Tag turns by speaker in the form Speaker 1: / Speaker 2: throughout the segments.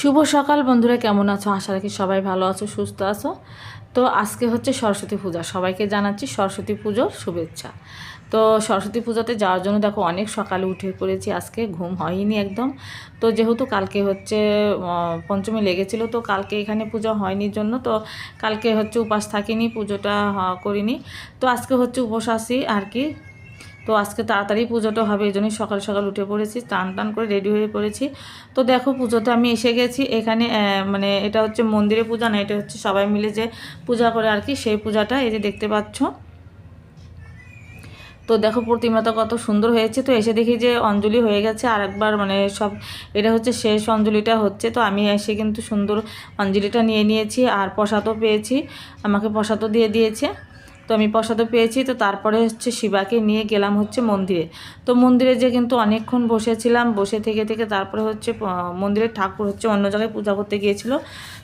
Speaker 1: শুভ সকাল বন্ধুরা, কেমন আছো? আশা রাখি সবাই ভালো আছো, সুস্থ আছো। তো আজকে হচ্ছে সরস্বতী পূজা। সবাইকে জানাচ্ছি সরস্বতী পুজোর শুভেচ্ছা। তো সরস্বতী পূজাতে যাওয়ার জন্য দেখো অনেক সকালে উঠে পড়েছি, আজকে ঘুম হয়নি একদম। তো যেহেতু কালকে হচ্ছে পঞ্চমী লেগেছিল, তো কালকে এখানে পুজো হয়নি জন্য, তো কালকে হচ্ছে উপাস থাকিনি, পুজোটা করিনি। তো আজকে হচ্ছে উপোস আসি আর কি। তো আজকে তাড়াতাড়ি পুজোটা হবে, এই জন্যই সকাল সকাল উঠে পড়েছি টান টান করে রেডি হয়ে পড়েছি। তো দেখো পুজোতে আমি এসে গেছি, এখানে মানে এটা হচ্ছে মন্দিরে পূজা না, এটা হচ্ছে সবাই মিলে যে পূজা করে আর কি, সেই পূজাটা, এই যে দেখতে পাচ্ছ। তো দেখো প্রতিমাটা কত সুন্দর হয়েছে, তো এসে দেখি যে অঞ্জলি হয়ে গেছে আর একবার মানে সব, এটা হচ্ছে শেষ অঞ্জলিটা হচ্ছে, তো আমি এসে কিন্তু সুন্দর অঞ্জলিটা নিয়ে নিয়েছি, আর প্রসাদও পেয়েছি, আমাকে প্রসাদও দিয়ে দিয়েছে। তো আমি প্রসাদও পেয়েছি, তো তারপরে হচ্ছে শিবাকে নিয়ে গেলাম হচ্ছে মন্দিরে। তো মন্দিরে যে কিন্তু অনেকক্ষণ বসেছিলাম, বসে থেকে থেকে তারপরে হচ্ছে মন্দিরের ঠাকুর হচ্ছে অন্য জায়গায় পূজা করতে গিয়েছিল।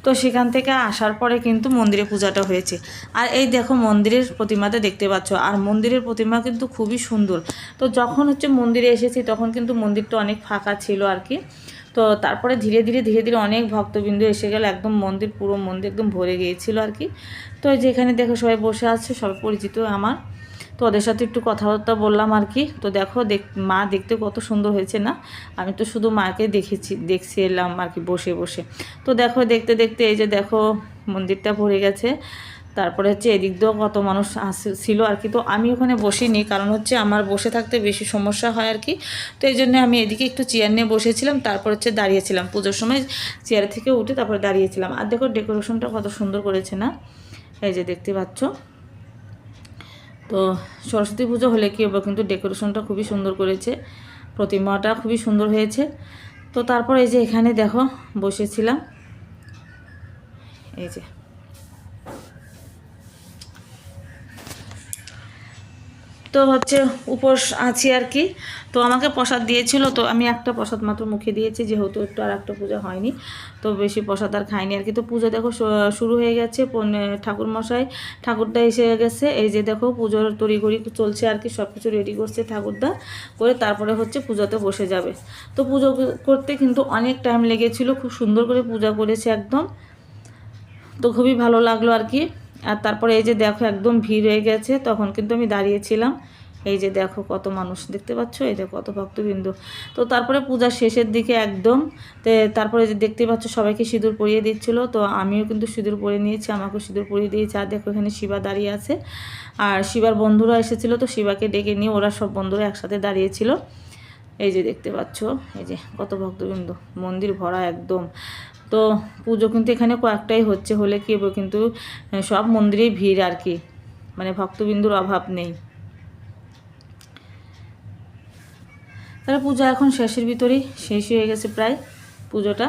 Speaker 1: তো সেখান থেকে আসার পরে কিন্তু মন্দিরে পূজাটা হয়েছে। আর এই দেখো মন্দিরের প্রতিমাতে দেখতে পাচ্ছ, আর মন্দিরের প্রতিমা কিন্তু খুবই সুন্দর। তো যখন হচ্ছে মন্দিরে এসেছি, তখন কিন্তু মন্দিরটা অনেক ফাঁকা ছিল আর কি। তো তারপরে ধীরে ধীরে ধীরে ধীরে অনেক ভক্তবিন্দু এসে গেল, একদম মন্দির, পুরো মন্দির একদম ভরে গিয়েছিল আর কি। তো এই যে এখানে দেখো সবাই বসে আছে, সবাই পরিচিত আমার। তো ওদের সাথে একটু কথাবার্তা বললাম আর কি। তো দেখো, দেখ, মা দেখতে কত সুন্দর হয়েছে না? আমি তো শুধু মাকে দেখেছি, দেখছি এলাম আর কি বসে বসে। তো দেখো, দেখতে দেখতে এই যে দেখো মন্দিরটা ভরে গেছে। তারপরে হচ্ছে এদিক দিয়েও কত মানুষ ছিল আর কি। তো আমি ওখানে বসিনি, কারণ হচ্ছে আমার বসে থাকতে বেশি সমস্যা হয় আর কি। তো এই জন্য আমি এদিকে একটু চেয়ার নিয়ে বসেছিলাম, তারপর হচ্ছে দাঁড়িয়েছিলাম। পুজোর সময় চেয়ার থেকে উঠে তারপরে দাঁড়িয়েছিলাম। আর দেখো ডেকোরেশনটা কত সুন্দর করেছে না? এই যে দেখতে পাচ্ছ। তো সরস্বতী পুজো হলে কি হবে কিন্তু ডেকোরেশনটা খুবই সুন্দর করেছে, প্রতিমাটা খুবই সুন্দর হয়েছে। তো তারপর এই যে এখানে দেখো, বসেছিলাম। এই যে তো হচ্ছে উপোস আছি আর কি। তো আমাকে প্রসাদ দিয়েছিল, তো আমি একটা প্রসাদ মাত্র মুখে দিয়েছি, যেহেতু একটু আর একটা পূজা হয়নি। তো বেশি প্রসাদ আর খাইনি আর কি। তো পুজো দেখো শুরু হয়ে গেছে ঠাকুর মশাই ঠাকুরদা এসে গেছে। এই যে দেখো পুজোর তড়িঘড়ি চলছে আর কি সব কিছু রেডি করছে ঠাকুরদা। করে তারপরে হচ্ছে পুজোতে বসে যাবে। তো পুজো করতে কিন্তু অনেক টাইম লেগেছিল, খুব সুন্দর করে পূজা করেছে একদম। তো খুবই ভালো লাগল আর কি। আর তারপরে এই যে দেখো একদম ভিড় হয়ে গেছে, তখন কিন্তু আমি দাঁড়িয়েছিলাম। এই যে দেখো কত মানুষ, দেখতে পাচ্ছ? এই যে কত ভক্তবিন্দু। তো তারপরে পূজার শেষের দিকে একদম। তারপরে যে দেখতে পাচ্ছ, সবাইকে সিঁদুর পরিয়ে দিচ্ছিল। তো আমিও কিন্তু সিঁদুর পরিয়ে নিয়েছি, আমাকেও সিঁদুর পরিয়ে দিয়েছি। আর দেখো এখানে শিবা দাঁড়িয়ে আছে। আর শিবার বন্ধুরা এসেছিল, তো শিবাকে ডেকে নিয়ে ওরা সব বন্ধুরা একসাথে দাঁড়িয়েছিল। এই যে দেখতে পাচ্ছ, এই যে কত ভক্তবৃন্দ, মন্দির ভরা একদম। তো পুজো কিন্তু এখানে কয়েকটাই হচ্ছে, হলে কি কিন্তু সব মন্দিরেই ভিড় আর কি। মানে ভক্তবিন্দুর অভাব নেই। তারা পূজা এখন শেষের ভিতরেই শেষ হয়ে গেছে প্রায় পুজোটা।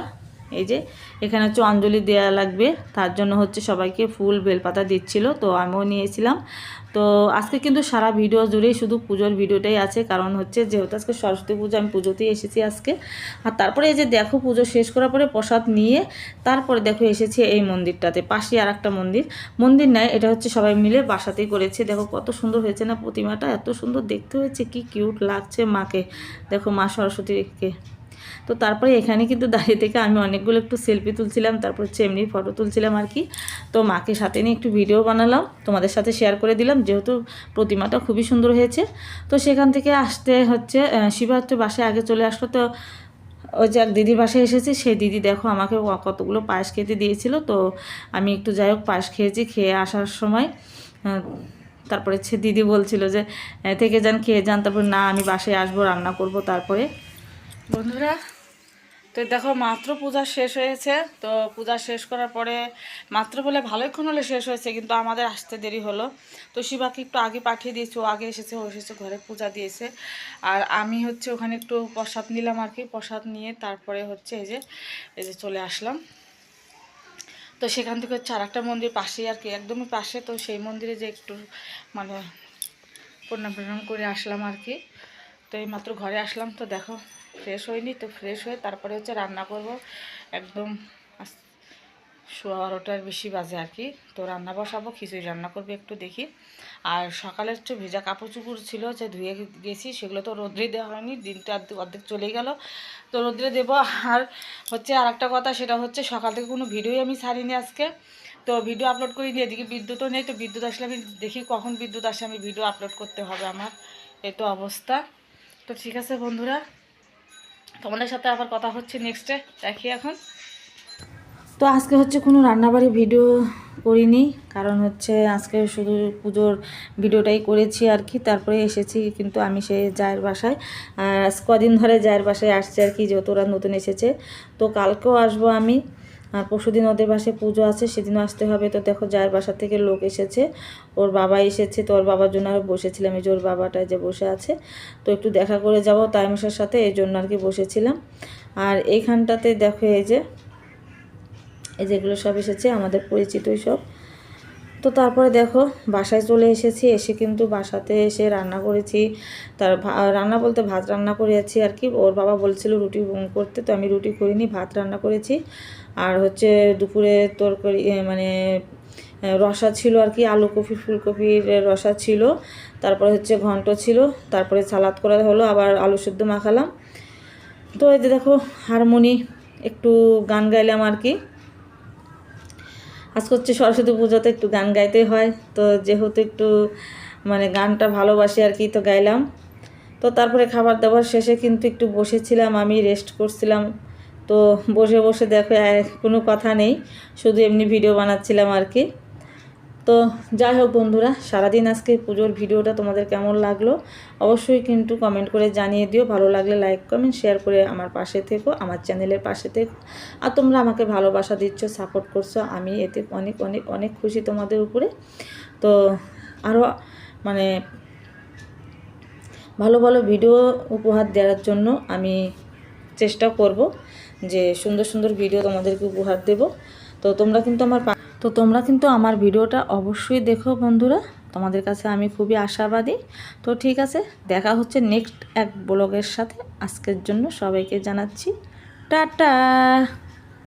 Speaker 1: এই যে এখানে হচ্ছে অঞ্জলি দেওয়া লাগবে, তার জন্য হচ্ছে সবাইকে ফুল বেলপাতা দিচ্ছিল, তো আমিও নিয়েছিলাম। তো আজকে কিন্তু সারা ভিডিও জুড়েই শুধু পুজোর ভিডিওটাই আছে, কারণ হচ্ছে যেহেতু আজকে সরস্বতী পুজো, আমি পুজোতেই এসেছি আজকে। আর তারপরে এই যে দেখো পুজো শেষ করার পরে প্রসাদ নিয়ে তারপরে দেখো এসেছি এই মন্দিরটাতে পাশে আর একটা মন্দির। মন্দির নেয় এটা হচ্ছে সবাই মিলে বাসাতেই করেছে। দেখো কত সুন্দর হয়েছে না প্রতিমাটা, এত সুন্দর দেখতে হয়েছে, কি কিউট লাগছে মাকে। দেখো মা সরস্বতীকে। তো তারপরে এখানে কিন্তু দাঁড়িয়ে থেকে আমি অনেকগুলো একটু সেলফি তুলছিলাম, তারপর হচ্ছে এমনি ফটো তুলছিলাম আর কি। তো মাকে সাথে নিয়ে একটু ভিডিও বানালাম, তোমাদের সাথে শেয়ার করে দিলাম, যেহেতু প্রতিমাটা খুবই সুন্দর হয়েছে। তো সেখান থেকে আসতে হচ্ছে শিবা হচ্ছে বাসায় আগে চলে আসলো, তো ওই যে এক দিদির বাসায় এসেছে, সেই দিদি দেখো আমাকে কতগুলো পায়েস খেতে দিয়েছিল। তো আমি একটু যাই হোক পায়েস খেয়েছি, খেয়ে আসার সময় তারপরে সে দিদি বলছিল যে থেকে যান, খেয়ে যান। তারপর, না, আমি বাসায় আসব, রান্না করব। তারপরে বন্ধুরা তো দেখো, মাত্র পূজা শেষ হয়েছে। তো পূজা শেষ করার পরে মাত্র বলে ভালোইক্ষণ হলে শেষ হয়েছে, কিন্তু আমাদের আসতে দেরি হলো। তো শিবাকে একটু আগে পাঠিয়ে দিয়েছি, ও আগে এসেছে, ও এসেছে, ঘরে পূজা দিয়েছে। আর আমি হচ্ছে ওখানে একটু প্রসাদ নিলাম আর কি, প্রসাদ নিয়ে তারপরে হচ্ছে এই যে এই যে চলে আসলাম। তো সেখান থেকে হচ্ছে আর একটা মন্দির পাশেই আর কি, একদমই পাশে। তো সেই মন্দিরে যে একটু মানে প্রণাম প্রণাম করে আসলাম আর কি। তো এই মাত্র ঘরে আসলাম। তো দেখো ফ্রেশ হয়নি, তো ফ্রেশ হয়ে তারপরে হচ্ছে রান্না করব। একদম সোয়া বারোটার বেশি বাজে আর কি। তো রান্না বসাবো, খিচুড়ি রান্না করবে একটু দেখি। আর সকালের একটু ভেজা কাপড় চুপড় ছিল যে ধুয়ে গেছি, সেগুলো তো রোদ্রে দেওয়া হয়নি, দিনটা অর্ধেক চলেই গেল। তো রোদ্রে দেবো। আর হচ্ছে আর একটা কথা, সেটা হচ্ছে সকাল থেকে কোনো ভিডিওই আমি ছাড়িনি আজকে। তো ভিডিও আপলোড করি এদিকে বিদ্যুৎও নেই, তো বিদ্যুৎ আসলে আমি দেখি কখন বিদ্যুৎ আসে, আমি ভিডিও আপলোড করতে হবে আমার। এ তো অবস্থা। তো ঠিক আছে বন্ধুরা তোমাদের সাথে আবার কথা হচ্ছে নেক্সটে দেখি এখন। তো আজকে হচ্ছে কোনো রান্নাবাড়ি ভিডিও করিনি, কারণ হচ্ছে আজকে শুধু পুজোর ভিডিওটাই করেছি আর কি, তারপরে এসেছি কিন্তু আমি সে জায়ের বাসায় কদিন ধরে জায়ের বাসায় আসছে আর কি, যেহেতু ওরা নতুন এসেছে, তো কালকেও আসব আমি। আর পরশুদিন ওদের বাসায় পুজো আছে, সেদিনও আসতে হবে। তো দেখো, যার বাসা থেকে লোক এসেছে, ওর বাবা এসেছে, তো ওর বাবার জন্য আর বসেছিলাম। এই যে ওর বাবাটা যে বসে আছে, তো একটু দেখা করে যাব তাইমশার সাথে, এই জন্য আর কি বসেছিলাম। আর এইখানটাতে দেখো, এই যে, এই যেগুলো সব এসেছে, আমাদের পরিচিতই সব। তো তারপরে দেখো, বাসায় চলে এসেছি, এসে কিন্তু বাসাতে এসে রান্না করেছি। তার রান্না বলতে ভাত রান্না করেছি আর কি। ওর বাবা বলছিল রুটি করতে, তো আমি রুটি করিনি, ভাত রান্না করেছি। আর হচ্ছে দুপুরে তরকারি মানে রসা ছিল আর কি, আলু কপি, ফুলকপির রসা ছিল, তারপরে হচ্ছে ঘন্ট ছিল, তারপরে সালাদ করা হলো, আবার আলু সেদ্ধ মাখালাম। তো এই যে দেখো, হারমোনি, একটু গান গাইলাম আর কি। আজকে হচ্ছে সরস্বতী পুজোতে একটু গান গাইতে হয়, তো যেহেতু একটু মানে গানটা ভালোবাসি আর কি, তো গাইলাম। তো তারপরে খাবার দাবার শেষে কিন্তু একটু বসেছিলাম, আমি রেস্ট করছিলাম। তো বসে বসে দেখো কোনো কথা নেই, শুধু এমনি ভিডিও বানাচ্ছিলাম আর কি। তো যাই হোক বন্ধুরা, সারাদিন আজকে পুজোর ভিডিওটা তোমাদের কেমন লাগল? অবশ্যই কিন্তু কমেন্ট করে জানিয়ে দিও। ভালো লাগলে লাইক কমেন্ট শেয়ার করে আমার পাশে থেকো, আমার চ্যানেলের পাশে থেকো। আর তোমরা আমাকে ভালোবাসা দিচ্ছ সাপোর্ট করছ, আমি এতে অনেক অনেক অনেক খুশি তোমাদের উপরে। তো আরও মানে ভালো ভালো ভিডিও উপহার দেওয়ার জন্য আমি চেষ্টা করব। যে সুন্দর সুন্দর ভিডিও তোমাদেরকে উপহার দেব। তো তোমরা কিন্তু আমার তো তোমরা কিন্তু আমার ভিডিওটা অবশ্যই দেখো বন্ধুরা। তোমাদের কাছে আমি খুবই আশাবাদী। তো ঠিক আছে, দেখা হচ্ছে নেক্সট এক ব্লগের সাথে। আজকের জন্য সবাইকে জানাচ্ছি। টাটা!